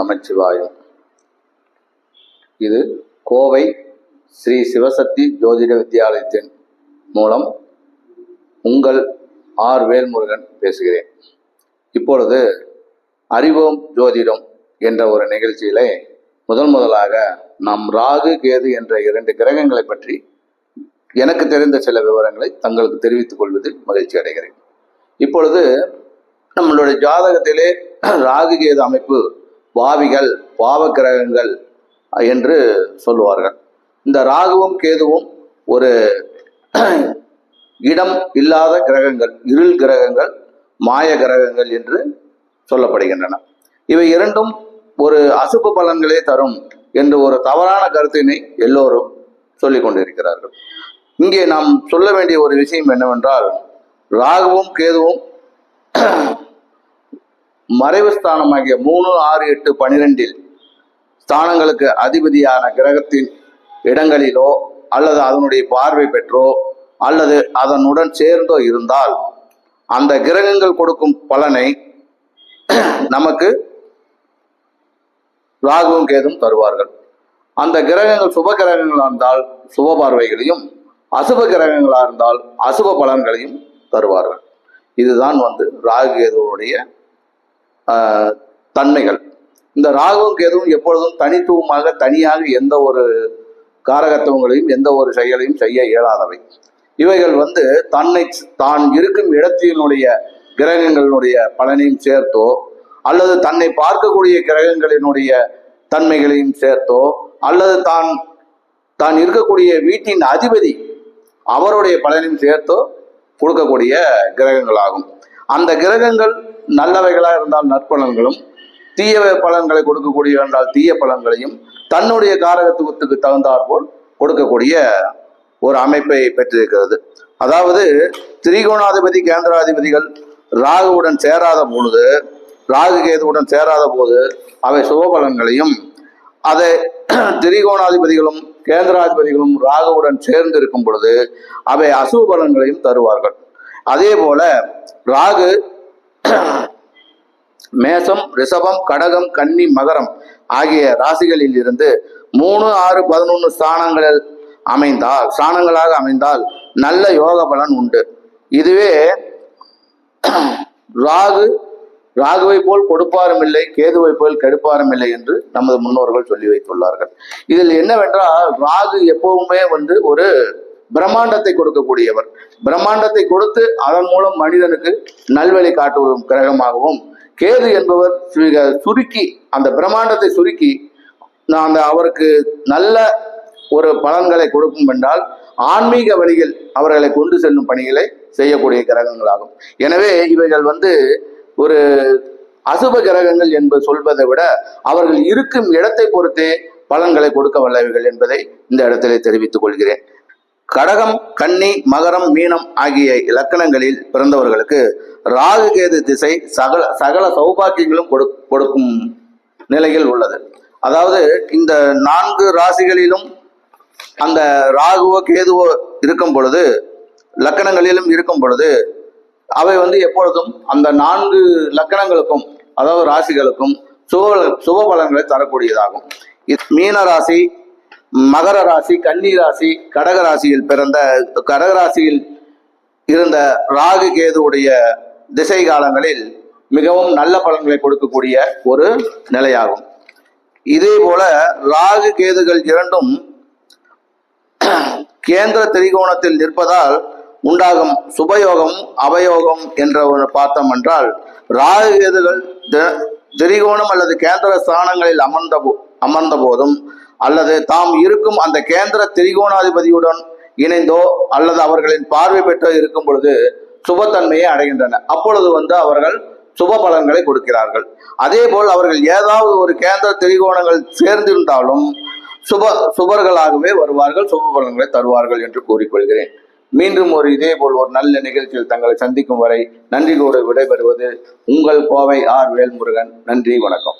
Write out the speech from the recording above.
நமச்சிவாயம். இது கோவை ஸ்ரீ சிவசக்தி ஜோதிட வித்யாலயத்தின் மூலம் உங்கள் ஆர் வேல்முருகன் பேசுகிறேன். இப்பொழுது அறிவோம் ஜோதிடம் என்ற ஒரு நிகழ்ச்சியிலே முதல் முதலாக நாம் ராகு கேது என்ற இரண்டு கிரகங்களை பற்றி எனக்கு தெரிந்த சில விவரங்களை தங்களுக்கு தெரிவித்துக் கொள்வதில் மகிழ்ச்சி அடைகிறேன். இப்பொழுது நம்மளுடைய ஜாதகத்திலே ராகு கேது அமைப்பு பாவிகள் பாவ கிரகங்கள் என்று சொல்லுவார்கள். இந்த ராகுவும் கேதுவும் ஒரு இடம் இல்லாத கிரகங்கள் இருள் கிரகங்கள் மாய கிரகங்கள் என்று சொல்லப்படுகின்றன. இவை இரண்டும் ஒரு அசுப்பு பலன்களே தரும் என்று ஒரு தவறான கருத்தினை எல்லோரும் சொல்லிக் கொண்டிருக்கிறார்கள். இங்கே நாம் சொல்ல வேண்டிய ஒரு விஷயம் என்னவென்றால் ராகுவும் கேதுவும் மறைவு ஸ்தானமாகிய மூணு ஆறு எட்டு பனிரெண்டில் ஸ்தானங்களுக்கு அதிபதியான கிரகத்தின் இடங்களிலோ அல்லது அதனுடைய பார்வை பெற்றோ அல்லது அதனுடன் சேர்ந்தோ இருந்தால் அந்த கிரகங்கள் கொடுக்கும் பலனை நமக்கு ராகுவும் கேதும் தருவார்கள். அந்த கிரகங்கள் சுப கிரகங்களாக இருந்தால் சுப பார்வைகளையும் அசுப கிரகங்களாக இருந்தால் அசுப பலன்களையும் தருவார்கள். இதுதான் வந்து ராகு கேதுவனுடைய தன்மைகள். இந்த ராகுவும் கேதுவும் எப்பொழுதும் தனித்துவமாக தனியாக எந்த ஒரு காரகத்துவங்களையும் எந்த ஒரு செயலையும் செய்ய இயலாதவை. இவைகள் வந்து தன்னை தான் இருக்கும் இடத்தினுடைய கிரகங்களினுடைய பலனையும் சேர்த்தோ அல்லது தன்னை பார்க்கக்கூடிய கிரகங்களினுடைய தன்மைகளையும் சேர்த்தோ அல்லது தான் தான் இருக்கக்கூடிய வீட்டின் அதிபதி அவருடைய பலனையும் சேர்த்தோ கொடுக்கக்கூடிய கிரகங்களாகும். அந்த கிரகங்கள் நல்லவைகளாக இருந்தால் நற்பலன்களும் தீய பலன்களை கொடுக்கக்கூடிய என்றால் தீய பலன்களையும் தன்னுடைய காரகத்துவத்துக்கு தகுந்தாற்போல் கொடுக்கக்கூடிய ஒரு அமைப்பை பெற்றிருக்கிறது. அதாவது திரிகோணாதிபதி கேந்திராதிபதிகள் ராகுவுடன் சேராத பொழுது ராகு கேதுவுடன் சேராத போது அவை சுபபலன்களையும் அதை திரிகோணாதிபதிகளும் கேந்திராதிபதிகளும் ராகுவுடன் சேர்ந்து இருக்கும் பொழுது அவை அசுப பலன்களையும் தருவார்கள். அதே போல ராகு மேசம் ரிஷபம் கடகம் கன்னி மகரம் ஆகிய ராசிகளில் இருந்து மூணு ஆறு பதினொன்று ஸ்தானங்களில் அமைந்தால் ஸ்தானங்களாக அமைந்தால் நல்ல யோக பலன் உண்டு. இதுவே ராகு ராகுவை போல் கொடுப்பாரும் இல்லை கேதுவை போல் கெடுப்பாரும் இல்லை என்று நமது முன்னோர்கள் சொல்லி வைத்துள்ளார்கள். இதில் என்னவென்றால் ராகு எப்பவுமே வந்து ஒரு பிரம்மாண்டத்தை கொடுக்கக்கூடியவர். பிரம்மாண்டத்தை கொடுத்து அதன் மூலம் மனிதனுக்கு நல்வழி காட்டும் கிரகமாகவும் கேது என்பவர் மிக சுருக்கி அந்த பிரம்மாண்டத்தை சுருக்கி நான் அந்த அவருக்கு நல்ல ஒரு பலன்களை கொடுக்கும் என்றால் ஆன்மீக வழியில் அவர்களை கொண்டு செல்லும் பணிகளை செய்யக்கூடிய கிரகங்களாகும். எனவே இவைகள் வந்து ஒரு அசுப கிரகங்கள் என்பது சொல்வதை விட அவர்கள் இருக்கும் இடத்தை பொறுத்தே பலன்களை கொடுக்க வல்லவைகள் என்பதை இந்த இடத்திலே தெரிவித்துக் கொள்கிறேன். கடகம் கன்னி மகரம் மீனம் ஆகிய இலக்கணங்களில் பிறந்தவர்களுக்கு ராகு கேது திசை சகல சகல சௌபாக்கியங்களும் கொடுக்கும் நிலையில் உள்ளது. அதாவது இந்த நான்கு ராசிகளிலும் அந்த ராகுவோ கேதுவோ இருக்கும் பொழுது லக்கணங்களிலும் இருக்கும் பொழுது அவை வந்து எப்பொழுதும் அந்த நான்கு லக்கணங்களுக்கும் அதாவது ராசிகளுக்கும் சுப சுப பலன்களை தரக்கூடியதாகும். மீன ராசி மகர ராசி கன்னி ராசி கடக ராசியில் பிறந்த கடக ராசியில் இருந்த ராகு கேதுவுடைய திசை காலங்களில் மிகவும் நல்ல பலன்களை கொடுக்கக்கூடிய ஒரு நிலையாகும். இதே போல ராகு கேதுகள் இரண்டும் கேந்திர திரிகோணத்தில் நிற்பதால் உண்டாகும் சுபயோகம் அவயோகம் என்ற ஒரு பார்த்தோம் என்றால் ராகு கேதுகள் தி- திரிகோணம் அல்லது கேந்திர ஸ்தானங்களில் அமர்ந்த அமர்ந்த போதும் அல்லது தாம் இருக்கும் அந்த கேந்திர திரிகோணாதிபதியுடன் இணைந்தோ அல்லது அவர்களின் பார்வை பெற்றோ இருக்கும் பொழுது சுபத்தன்மையை அடைகின்றன. அப்பொழுது வந்து அவர்கள் சுப பலன்களை கொடுக்கிறார்கள். அதே போல் அவர்கள் ஏதாவது ஒரு கேந்திர திரிகோணங்கள் சேர்ந்திருந்தாலும் சுப சுபர்களாகவே வருவார்கள் சுப பலன்களை தருவார்கள் என்று கூறிக்கொள்கிறேன். மீண்டும் ஒரு இதே போல் ஒரு நல்ல நிகழ்ச்சியில் தங்களை சந்திக்கும் வரை நன்றி கூற விடைபெறுவது உங்கள் கோவை ஆர் வேல்முருகன். நன்றி வணக்கம்.